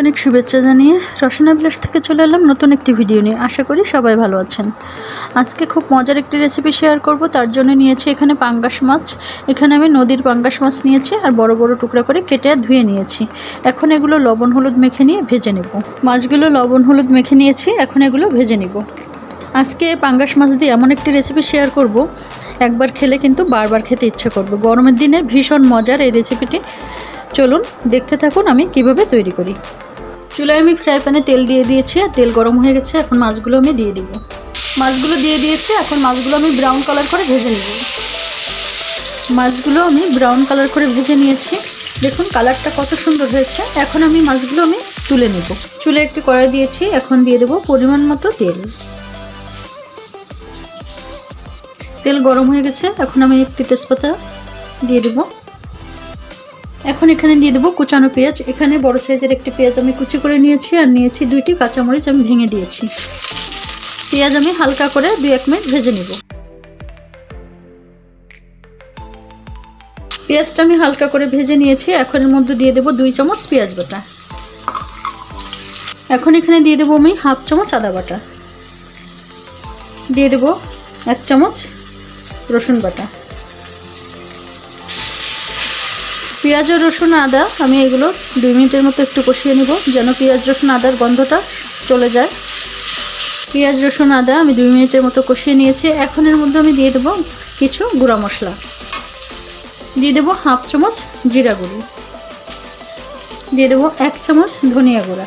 অনেক শুভেচ্ছা জানিয়ে রসনা বিলাস থেকে চলে এলাম নতুন একটি ভিডিও নিয়ে। আশা করি সবাই ভালো আছেন। আজকে খুব মজার একটি রেসিপি শেয়ার করব। তার জন্য নিয়েছি এখানে পাঙ্গাস মাছ। এখানে আমি নদীর পাঙ্গাস মাছ নিয়েছি আর বড় বড় টুকরা করে কেটে ধুয়ে নিয়েছি। এখন এগুলো লবণ হলুদ মেখে নিয়ে ভেজে নেব। মাছগুলো লবণ হলুদ মেখে নিয়েছি, এখন এগুলো ভেজে নেব। আজকে পাঙ্গাস মাছ দিয়ে এমন একটি রেসিপি শেয়ার করব। একবার খেলে কিন্তু বারবার খেতে ইচ্ছে করবে। গরমের দিনে ভীষণ মজার এই রেসিপিটি চলুন দেখতে থাকুন আমি কীভাবে তৈরি করি। চুলায় আমি ফ্রাই প্যানে তেল দিয়ে দিয়েছি আর তেল গরম হয়ে গেছে, এখন মাছগুলো আমি দিয়ে দিব। মাছগুলো দিয়ে দিয়েছি, এখন মাছগুলো আমি ব্রাউন কালার করে ভেজে নেব। মাছগুলো আমি ব্রাউন কালার করে ভেজে নিয়েছি। দেখুন কালারটা কত সুন্দর হয়েছে। এখন আমি মাছগুলো আমি তুলে নেব। চুলে একটি কড়াই দিয়েছি, এখন দিয়ে দেবো পরিমাণ মতো তেল। তেল গরম হয়ে গেছে, এখন আমি একটি তেজপাতা দিয়ে দেবো। এখন এখানে দিয়ে দেবো কুচানো পেঁয়াজ। এখানে বড় সাইজের একটি পেঁয়াজ আমি কুচি করে নিয়েছি আর নিয়েছি দুইটি কাঁচামরিচ আমি ভেঙে দিয়েছি। পেঁয়াজ আমি হালকা করে দু এক মিনিট ভেজে নিব। পেঁয়াজটা আমি হালকা করে ভেজে নিয়েছি। এখন এর মধ্যে দিয়ে দেবো দুই চামচ পেঁয়াজ বাটা। এখন এখানে দিয়ে দেবো আমি হাফ চামচ আদা বাটা। দিয়ে দেবো এক চামচ রসুন বাটা। পেঁয়াজ রসুন আদা, আমি এগুলো দুই মিনিটের মতো একটু কষিয়ে নেব যেন পেঁয়াজ, রসুন, আদার গন্ধটা চলে যায়। পেঁয়াজ, রসুন, আদা আমি দুই মিনিটের মতো কষিয়ে নিয়েছি। এখন এর মধ্যে আমি দিয়ে দেবো কিছু গুঁড়া মশলা। দিয়ে দেবো হাফ চামচ জিরা গুঁড়ি। দিয়ে দেবো এক চামচ ধনিয়া গুঁড়া।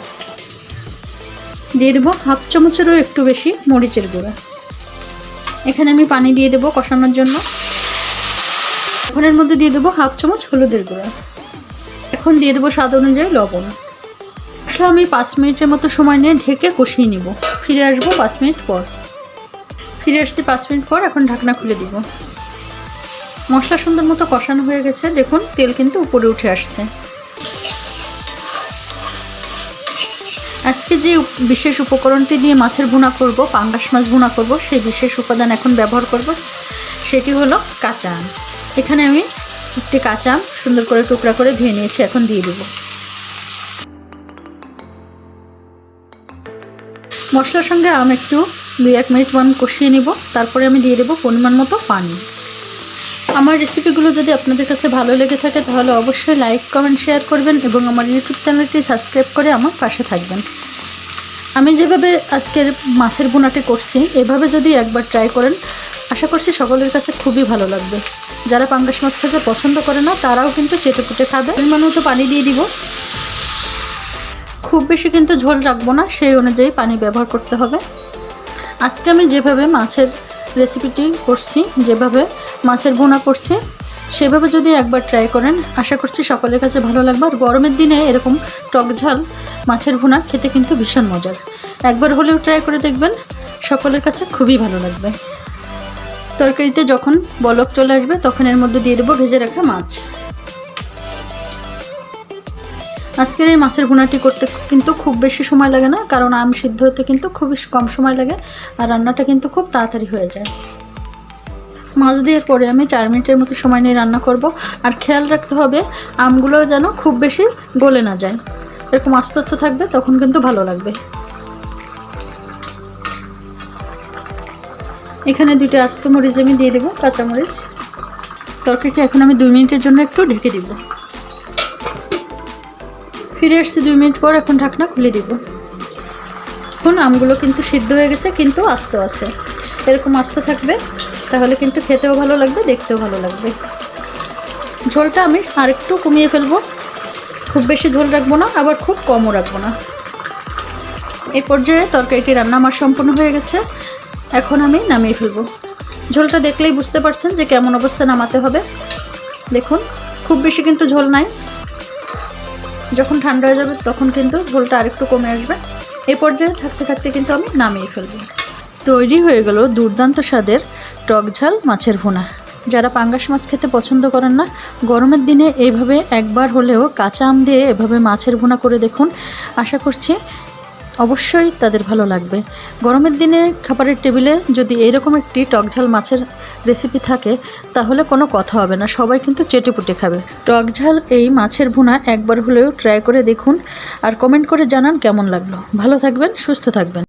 দিয়ে দেবো হাফ চামচেরও একটু বেশি মরিচের গুঁড়া। এখানে আমি পানি দিয়ে দেবো কষানোর জন্য। এখন মধ্যে দিয়ে দেবো হাফ চামচ হলুদের গুঁড়া। এখন দিয়ে দেবো স্বাদ অনুযায়ী লবণ। মশলা আমি পাঁচ মিনিটের মতো সময় নিয়ে ঢেকে কষিয়ে নিব। ফিরে আসব পাঁচ মিনিট পর। ফিরে আসছি পাঁচ মিনিট পর, এখন ঢাকনা খুলে দিব। মশলা সুন্দর মতো কষানো হয়ে গেছে। দেখুন, তেল কিন্তু উপরে উঠে আসছে। আজকে যে বিশেষ উপকরণটি দিয়ে মাছের ভুনা করব, পাঙ্গাস মাছ ভুনা করব, সেই বিশেষ উপাদান এখন ব্যবহার করব, সেটি হলো কাঁচা আম। এখানে আমি একটি কাঁচা, সুন্দর করে টুকরা করে ধুয়ে নিয়েছি, এখন দিয়ে দেবো। মশলার সঙ্গে আম একটু দুই এক মিনিট মান কষিয়ে নিব, তারপরে আমি দিয়ে দেবো পরিমাণ মতো পানি। আমার রেসিপিগুলো যদি আপনাদের কাছে ভালো লেগে থাকে, তাহলে অবশ্যই লাইক, কমেন্ট, শেয়ার করবেন এবং আমার ইউটিউব চ্যানেলটি সাবস্ক্রাইব করে আমার পাশে থাকবেন। আমি যেভাবে আজকের মাছের বোনাটি করছি, এভাবে যদি একবার ট্রাই করেন আশা করছি সকলের কাছে খুবই ভালো লাগবে। যারা পাঙ্গাস মাছ খেতে পছন্দ করে না, তারাও কিন্তু চেটে পুটে খাবে। পরিমাণ মতো পানি দিয়ে দিব। খুব বেশি কিন্তু ঝোল রাখব না, সেই অনুযায়ী পানি ব্যবহার করতে হবে। আজকে আমি যেভাবে মাছের রেসিপিটি করছি, যেভাবে মাছের ভুনা করছি, সেভাবে যদি একবার ট্রাই করেন, আশা করছি সকলের কাছে ভালো লাগবে। আর গরমের দিনে এরকম টক ঝাল মাছের ভুনা খেতে কিন্তু ভীষণ মজার। একবার হলেও ট্রাই করে দেখবেন, সকলের কাছে খুবই ভালো লাগবে। তরকারিতে যখন বলক চলে আসবে, তখন এর মধ্যে দিয়ে দেবো ভেজে রাখা মাছ। আজকের এই মাছের ভুনাটি করতে কিন্তু খুব বেশি সময় লাগে না, কারণ আম সিদ্ধ হতে কিন্তু খুবই কম সময় লাগে, আর রান্নাটা কিন্তু খুব তাড়াতাড়ি হয়ে যায়। মাছ দেওয়ার পরে আমি চার মিনিটের মতো সময় নিয়ে রান্না করব, আর খেয়াল রাখতে হবে আমগুলো যেন খুব বেশি গলে না যায়। এরকম আস্তে আস্তে থাকবে, তখন কিন্তু ভালো লাগবে। এখানে দুটো আস্ত মরিচ আমি দিয়ে দেবো কাঁচামরিচ তরকারিটা এখন আমি দুই মিনিটের জন্য একটু ঢেকে দিব। ফিরে আসছি দুই মিনিট পর, এখন ঢাকনা খুলে দিব। এখন আমগুলো কিন্তু সিদ্ধ হয়ে গেছে, কিন্তু আস্ত আছে। এরকম আস্ত থাকবে, তাহলে কিন্তু খেতেও ভালো লাগবে, দেখতেও ভালো লাগবে। ঝোলটা আমি আরেকটু কমিয়ে ফেলব। খুব বেশি ঝোল রাখব না, আবার খুব কমও রাখব না। এই পর্যায়ে তরকারিটি রান্না আমার সম্পূর্ণ হয়ে গেছে। এখন আমি নামিয়ে ফেলব। ঝোলটা দেখলেই বুঝতে পারছেন যে কেমন অবস্থা নামাতে হবে। দেখুন, খুব বেশি কিন্তু ঝোল নাই। যখন ঠান্ডা হয়ে যাবে তখন কিন্তু ঝোলটা আরেকটু কমে আসবে। এই পর্যায়ে থাকতে থাকতে কিন্তু আমি নামিয়ে ফেলব। তৈরি হয়ে গেল দুর্দান্ত স্বাদের টক ঝাল মাছের ভুনা। যারা পাঙ্গাস মাছ খেতে পছন্দ করেন না, গরমের দিনে এইভাবে একবার হলেও কাঁচা আম দিয়ে এভাবে মাছের ভুনা করে দেখুন। আশা করছি অবশ্যই তাদের ভালো লাগবে। গরমের দিনে খাবারের টেবিলে যদি এইরকম একটি টকঝাল মাছের রেসিপি থাকে, তাহলে কোনো কথা হবে না, সবাই কিন্তু চেটেপুটে খাবে। টকঝাল এই মাছের ভুনা একবার হলেও ট্রাই করে দেখুন, আর কমেন্ট করে জানান কেমন লাগল। ভালো থাকবেন, সুস্থ থাকবেন।